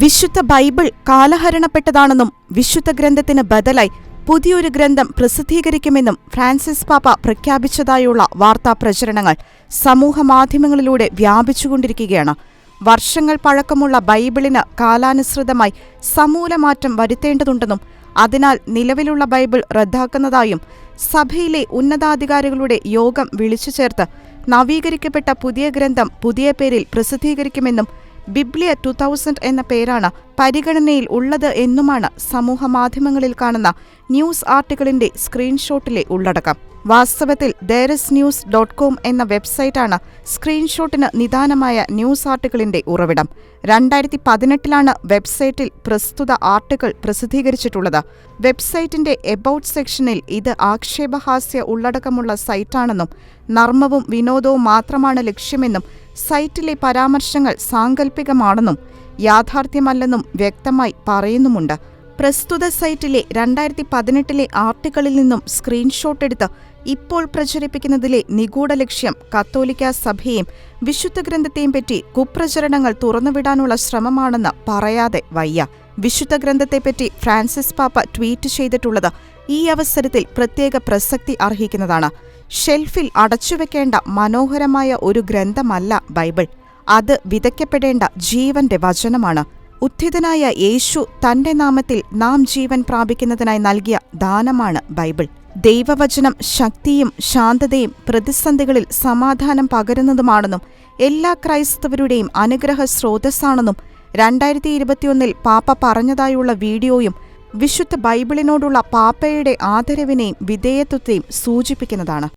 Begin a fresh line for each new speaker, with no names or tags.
വിശുദ്ധ ബൈബിൾ കാലഹരണപ്പെട്ടതാണെന്നും വിശുദ്ധ ഗ്രന്ഥത്തിന് ബദലായി പുതിയൊരു ഗ്രന്ഥം പ്രസിദ്ധീകരിക്കുമെന്നും ഫ്രാൻസിസ് പാപ്പ പ്രഖ്യാപിച്ചതായുള്ള വാർത്താ പ്രചരണങ്ങൾ സമൂഹമാധ്യമങ്ങളിലൂടെ വ്യാപിച്ചുകൊണ്ടിരിക്കുകയാണ്. വർഷങ്ങൾ പഴക്കമുള്ള ബൈബിളിന് കാലാനുസൃതമായി സമൂലമാറ്റം വരുത്തേണ്ടതുണ്ടെന്നും അതിനാൽ നിലവിലുള്ള ബൈബിൾ റദ്ദാക്കുന്നതായും സഭയിലെ ഉന്നതാധികാരികളുടെ യോഗം വിളിച്ചു ചേർത്ത് നവീകരിക്കപ്പെട്ട പുതിയ ഗ്രന്ഥം പുതിയ പേരിൽ പ്രസിദ്ധീകരിക്കുമെന്നും ബിബ്ലിയ ടു തൗസൻഡ് എന്ന പേരാണ് പരിഗണനയിൽ ഉള്ളത് എന്നുമാണ് സമൂഹമാധ്യമങ്ങളിൽ കാണുന്ന ന്യൂസ് ആർട്ടിക്കിളിന്റെ സ്ക്രീൻഷോട്ടിലെ ഉള്ളടക്കം. വാസ്തവത്തിൽ ദേരസ് ന്യൂസ് ഡോട്ട് കോം എന്ന വെബ്സൈറ്റാണ് സ്ക്രീൻഷോട്ടിന് നിദാനമായ ന്യൂസ് ആർട്ടിക്കിളിന്റെ ഉറവിടം. രണ്ടായിരത്തി പതിനെട്ടിലാണ് വെബ്സൈറ്റിൽ പ്രസ്തുത ആർട്ടിക്കിൾ പ്രസിദ്ധീകരിച്ചിട്ടുള്ളത്. വെബ്സൈറ്റിന്റെ എബൌട്ട് സെക്ഷനിൽ ഇത് ആക്ഷേപഹാസ്യ ഉള്ളടക്കമുള്ള സൈറ്റാണെന്നും നർമ്മവും വിനോദവും മാത്രമാണ് ലക്ഷ്യമെന്നും സൈറ്റിലെ പരാമർശങ്ങൾ സാങ്കല്പികമാണെന്നും യാഥാർത്ഥ്യമല്ലെന്നും വ്യക്തമായി പറയുന്നുമുണ്ട്. പ്രസ്തുത സൈറ്റിലെ രണ്ടായിരത്തി പതിനെട്ടിലെ ആർട്ടിക്കിളിൽ നിന്നും സ്ക്രീൻഷോട്ട് എടുത്ത് ഇപ്പോൾ പ്രചരിപ്പിക്കുന്നതിലെ നിഗൂഢ ലക്ഷ്യം കത്തോലിക്ക സഭയെയും വിശുദ്ധ ഗ്രന്ഥത്തെയും പറ്റി കുപ്രചരണങ്ങൾ തുറന്നുവിടാനുള്ള ശ്രമമാണെന്ന് പറയാതെ വയ്യ. വിശുദ്ധ ഗ്രന്ഥത്തെപ്പറ്റി ഫ്രാൻസിസ് പാപ്പ ട്വീറ്റ് ചെയ്തിട്ടുള്ളത് ഈ അവസരത്തിൽ പ്രത്യേക പ്രസക്തി അർഹിക്കുന്നതാണ്. ഷെൽഫിൽ അടച്ചുവെക്കേണ്ട മനോഹരമായ ഒരു ഗ്രന്ഥമല്ല ബൈബിൾ. അത് വിതയ്ക്കപ്പെടേണ്ട ജീവന്റെ വചനമാണ്. ഉത്ഥിതനായ യേശു തന്റെ നാമത്തിൽ നാം ജീവൻ പ്രാപിക്കുന്നതിനായി നൽകിയ ദാനമാണ് ബൈബിൾ. ദൈവവചനം ശക്തിയും ശാന്തതയും പ്രതിസന്ധികളിൽ സമാധാനം പകരുന്നതുമാണെന്നും എല്ലാ ക്രൈസ്തവരുടെയും അനുഗ്രഹ സ്രോതസ്സാണെന്നും രണ്ടായിരത്തി ഇരുപത്തിയൊന്നിൽ പാപ്പ പറഞ്ഞതായുള്ള വീഡിയോയും വിശുദ്ധ ബൈബിളിനോടുള്ള പാപ്പയുടെ ആദരവിനെയും വിധേയത്വത്തെയും സൂചിപ്പിക്കുന്നതാണ്.